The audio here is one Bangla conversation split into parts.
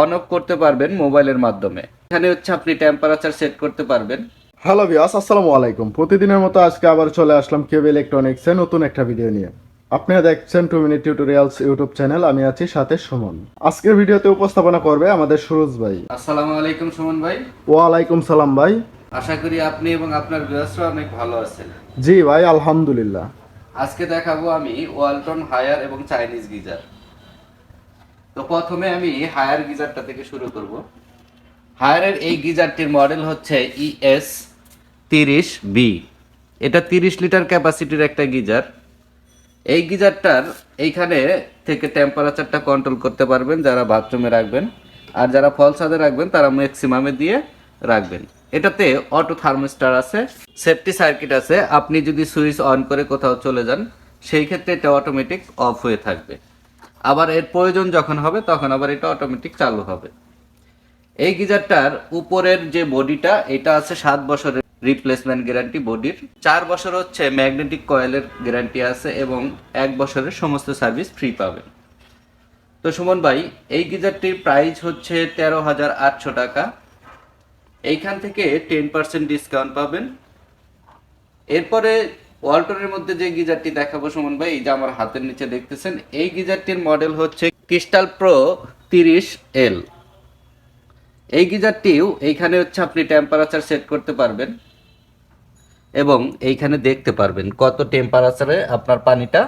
অন অফ করতে পারবেন মোবাইলের মাধ্যমে। এখানে হচ্ছে আপনি টেম্পারেচার সেট করতে পারবেন। হ্যালো বিয়াস আসসালামু আলাইকুম। প্রতিদিনের মতো আজকে আবার চলে আসলাম কেবল ইলেকট্রনিক্সে নতুন একটা ভিডিও নিয়ে। আপনারা দেখছেন two minute tutorials YouTube channel আমি আছি সাথে সুমন। আজকের ভিডিওতে উপস্থাপনা করবে আমাদের সুরজ ভাই। আসসালামু আলাইকুম সুমন ভাই। ওয়ালাইকুম সালাম ভাই। আশা করি আপনি এবং আপনার গৃহস্থরা অনেক ভালো আছেন। জি ভাই আলহামদুলিল্লাহ। আজকে দেখাবো আমি ওয়ালটন হায়ার এবং চাইনিজ গিজার। তো প্রথমে আমি হায়ার গিজারটা থেকে শুরু করব। হায়ারের এই গিজারটির মডেল হচ্ছে E ইএস তিরিশ বি এটা তিরিশ লিটার ক্যাপাসিটির একটা গিজার। এই গিজারটার এইখানে থেকে টেম্পারেচারটা কন্ট্রোল করতে পারবেন, যারা বাথরুমে রাখবেন। আর যারা ফল ছাদে রাখবেন, তারা ম্যাক্সিমামে দিয়ে রাখবেন। এটাতে অটো থার্মোস্টার আছে সেফটি সার্কিট আছে। আপনি যদি সুইচ অন করে কোথাও চলে যান, সেই ক্ষেত্রে এটা অটোমেটিক অফ হয়ে থাকবে। আবার এর প্রয়োজন যখন হবে, তখন আবার এটা অটোমেটিক চালু হবে। এই গিজারটার উপরের যে বডিটা, এটা আছে সাত বছরের রিপ্লেসমেন্ট গ্যারান্টি বডির। চার বছর হচ্ছে ম্যাগনেটিক কয়েলের গ্যারান্টি আছে এবং এক বছরের সমস্ত সার্ভিস ফ্রি পাবেন। তো সুমন ভাই, এই গিজারটির প্রাইস হচ্ছে তেরো হাজার আটশো টাকা। এইখান থেকে টেন পার্সেন্ট ডিসকাউন্ট পাবেন। এরপরে ওয়ালটনের মধ্যে যে গিজারটি দেখাবো সুমন ভাই, এই যে আমার হাতের নিচে দেখতেছেন, এই গিজারটির মডেল হচ্ছে ক্রিস্টাল প্রো তিরিশ এল। এই গিজারটিও এইখানে হচ্ছে আপনি টেম্পারেচার সেট করতে পারবেন এবং এইখানে দেখতে পারবেন কত টেম্পারেচারে আপনার পানিটা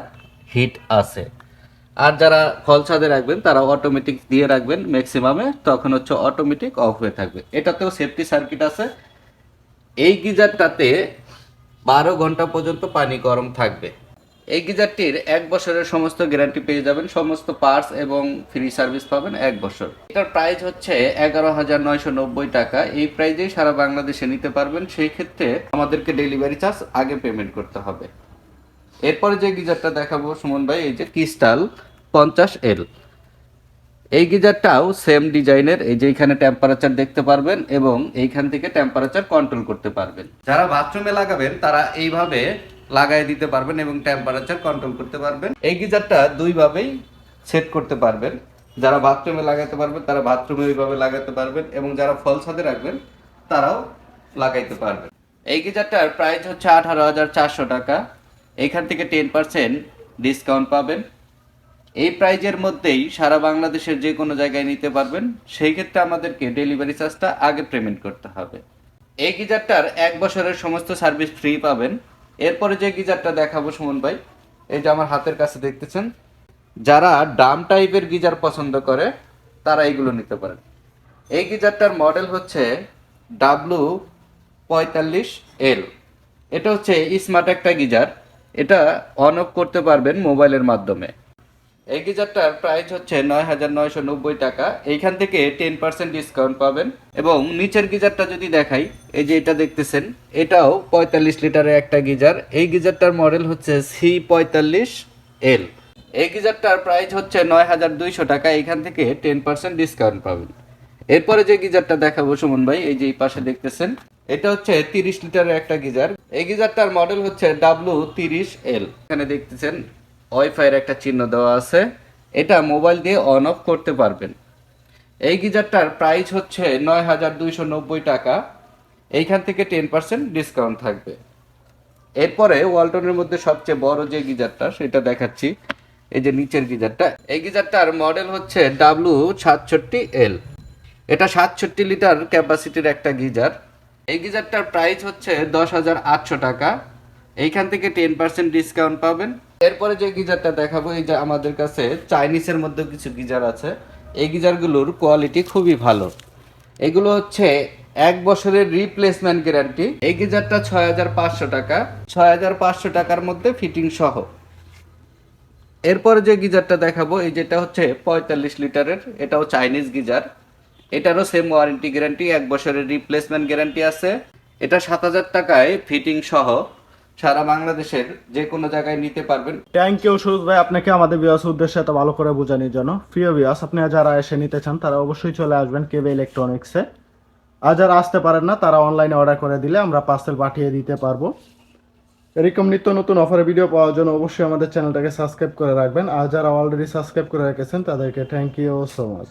হিট আছে। আর যারা ফল ছাদে রাখবেন, তারা অটোমেটিক দিয়ে রাখবেন ম্যাক্সিমামে তখন হচ্ছে অটোমেটিক অফ হয়ে থাকবে। এটাতেও সেফটি সার্কিট আছে। এই গিজারটাতে বারো ঘণ্টা পর্যন্ত পানি গরম থাকবে। এই গিজারটির এক বছরের সমস্ত গ্যারান্টি পেয়ে যাবেন। সমস্ত পার্টস এবং ফ্রি সার্ভিস পাবেন এক বছর। এটার প্রাইস হচ্ছে এগারো হাজার নয়শো নব্বই টাকা। এই প্রাইজেই সারা বাংলাদেশে নিতে পারবেন। সেই ক্ষেত্রে আমাদেরকে ডেলিভারি চার্জ আগে পেমেন্ট করতে হবে। এরপরে যে গিজারটা দেখাবো, সুমন ভাই, এই যে ক্রিস্টাল পঞ্চাশ এল। এই গিজারটাও সেম ডিজাইনের, এই যে এখানে টেম্পারেচার দেখতে পারবেন এবং এইখান থেকে টেম্পারেচার কন্ট্রোল করতে পারবেন। যারা বাথরুমে লাগাবেন, তারা এইভাবে লাগাই দিতে পারবেন এবং টেম্পারেচার কন্ট্রোল করতে পারবেন। এই গিজারটা দুইভাবেই সেট করতে পারবেন। যারা বাথরুমে লাগাতে পারবেন, তারা বাথরুমে ওইভাবে লাগাতে পারবেন এবং যারা ফল ছাদে রাখবেন, তারাও লাগাইতে পারবেন। এই গিজারটার প্রাইস হচ্ছে আঠারো হাজার চারশো টাকা। এইখান থেকে টেন পার্সেন্ট ডিসকাউন্ট পাবেন। এই প্রাইজের মধ্যেই সারা বাংলাদেশের যে কোনো জায়গায় নিতে পারবেন, সেই ক্ষেত্রে আমাদেরকে ডেলিভারি চার্জটা আগে পেমেন্ট করতে হবে। এই গিজারটার এক বছরের সমস্ত সার্ভিস ফ্রি পাবেন। এরপরে যে গিজারটা দেখাবো সুমন ভাই যে আমার হাতের কাছে দেখতেছেন, যারা ডাম টাইপের গিজার পছন্দ করে, তারা এইগুলো নিতে পারেন। এই গিজারটার মডেল হচ্ছে ডাব্লু পঁয়তাল্লিশ এল। এটা হচ্ছে স্মার্ট একটা গিজার। এটা অন অফ করতে পারবেন মোবাইলের মাধ্যমে। এই গিজারটার প্রাইস হচ্ছে নয় হাজার নয়শো নব্বই টাকা। এইখান থেকে টেন পার্সেন্ট ডিসকাউন্ট পাবেন। এবং নিচের গিজারটা যদি দেখাই, এই যে এটা দেখতেছেন, এটাও পঁয়তাল্লিশ লিটারের একটা গিজার। এই গিজারটার মডেল হচ্ছে সি পঁয়তাল্লিশ এল এই গিজারটার প্রাইস হচ্ছে নয় হাজার দুইশো টাকা। এইখান থেকে টেন পার্সেন্ট ডিসকাউন্ট পাবেন। এরপরে যে গিজারটা দেখাবো সুমন ভাই, এই যে এই পাশে দেখতেছেন, এটা হচ্ছে তিরিশ লিটারের একটা গিজার। এই গিজারটার মডেল হচ্ছে ডাব্লু তিরিশ এল এখানে দেখতেছেন ওয়াইফাইয়ের একটা চিহ্ন দেওয়া আছে। এটা মোবাইল দিয়ে অন অফ করতে পারবেন। এই গিজারটার প্রাইস হচ্ছে নয় হাজার দুইশো নব্বই টাকা। এইখান থেকে টেন পার্সেন্ট ডিসকাউন্ট থাকবে। এরপরে ওয়ালটনের মধ্যে সবচেয়ে বড় যে গিজারটা, সেটা দেখাচ্ছি। এই যে নিচের গিজারটা। এই গিজারটার মডেল হচ্ছে ডাব্লু সাতষট্টি এল। এটা সাতষট্টি লিটার ক্যাপাসিটির একটা গিজার। এই গিজারটার প্রাইস হচ্ছে দশ হাজার আটশো টাকা। এইখান থেকে টেন পার্সেন্ট ডিসকাউন্ট পাবেন। এরপরে যে গিজারটা দেখাবো, এই যে আমাদের কাছে চাইনিজের মধ্যে কিছু গিজার আছে। এই গিজারগুলোর কোয়ালিটি খুবই ভালো। এগুলো হচ্ছে এক বছরের রিপ্লেসমেন্ট গ্যারান্টি এই গিজারটা ছয় হাজার পাঁচশো টাকা। ছয় হাজার পাঁচশো টাকার মধ্যে ফিটিং সহ। এরপরে যে গিজারটা দেখাবো, এই যেটা হচ্ছে পঁয়তাল্লিশ লিটারের, এটাও চাইনিজ গিজার। এটারও সেম ওয়ারেন্টি গ্যারান্টি এক বছরের রিপ্লেসমেন্ট গ্যারান্টি আছে। এটা সাত হাজার টাকায় ফিটিং সহ। সারা বাংলাদেশের যে কোনো জায়গায় নিতে পারবেন। থ্যাংক ইউ সুরজ ভাই। আপনাকে আমাদের বিয়াস উদ্দেশ্যে এত ভালো করে বোঝানোর জন্য। প্রিয় বিয়াস আপনি যারা এসে নিতে চান, তারা অবশ্যই চলে আসবেন কেবে ইলেকট্রনিক্সে আর যারা আসতে পারেন না, তারা অনলাইনে অর্ডার করে দিলে আমরা পার্সেল পাঠিয়ে দিতে পারব। এরকম নিত্য নতুন অফারের ভিডিও পাওয়ার জন্য অবশ্যই আমাদের চ্যানেলটাকে সাবস্ক্রাইব করে রাখবেন। আর যারা অলরেডি সাবস্ক্রাইব করে রেখেছেন, তাদেরকে থ্যাংক ইউ সো মাচ